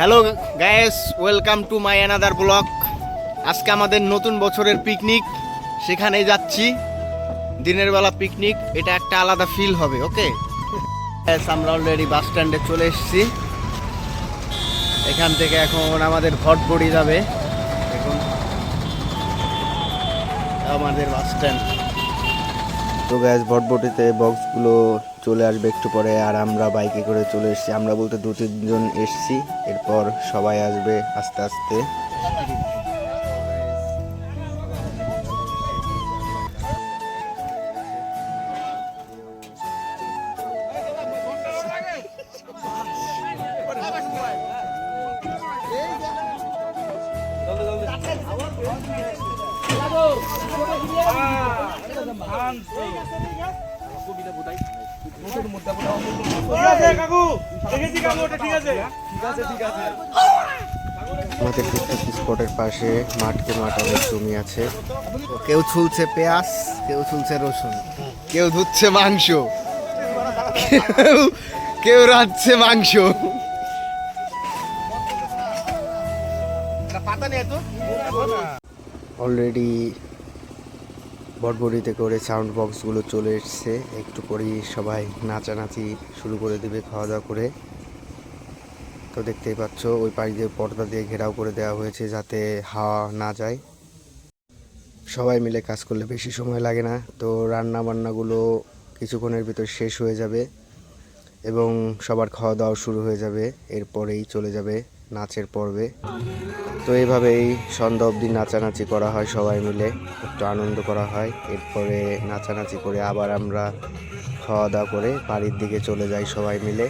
Hello guys welcome to my another blog আজকে আমাদের নতুন বছরের পিকনিক সেখানে যাচ্ছি। দিনের বেলা পিকনিক এটা একটা আলাদা ফিল হবে ওকে আমরা অলরেডি বাস স্ট্যান্ডে চলে এসেছি। এখান থেকে এখন আমাদের ভটবড়ি যাবে। এখন আমাদের বাস স্ট্যান্ড তো গ্যাস ভটভটিতে বক্সগুলো চলে আসবে একটু পরে আর আমরা বাইকে করে চলে এসেছি। আমরা বলতে দু তিনজন এসছি, এরপর সবাই আসবে আস্তে আস্তে। আমাদের পিকনিক স্পটের পাশে মাঠকে মাঠ অনেক জমি আছে। কেউ ছুলছে পেঁয়াজ কেউ ছুলছে রসুন কেউ ধুচ্ছে মাংস কেউ কেউ রাঁধছে মাংস। অলরেডি বটবড়িতে করে সাউন্ড বক্সগুলো চলে এসছে। একটু পরেই সবাই নাচানাচি শুরু করে দেবে খাওয়া দাওয়া করে। তো দেখতেই পাচ্ছ, ওই পাশ দিয়ে পর্দা দিয়ে ঘেরাও করে দেওয়া হয়েছে যাতে হাওয়া না যায়। সবাই মিলে কাজ করলে বেশি সময় লাগে না। তো রান্না বান্নাগুলো কিছুক্ষণের ভিতর শেষ হয়ে যাবে এবং সবার খাওয়া দাওয়া শুরু হয়ে যাবে। এরপরেই চলে যাবে নাচের পর্বে। তো এইভাবেই সন্ধ্যা অবধি নাচানাচি করা হয় সবাই মিলে, একটু আনন্দ করা হয়। এরপরে নাচানাচি করে আবার আমরা খাওয়া দাওয়া করে বাড়ির দিকে চলে যাই সবাই মিলে।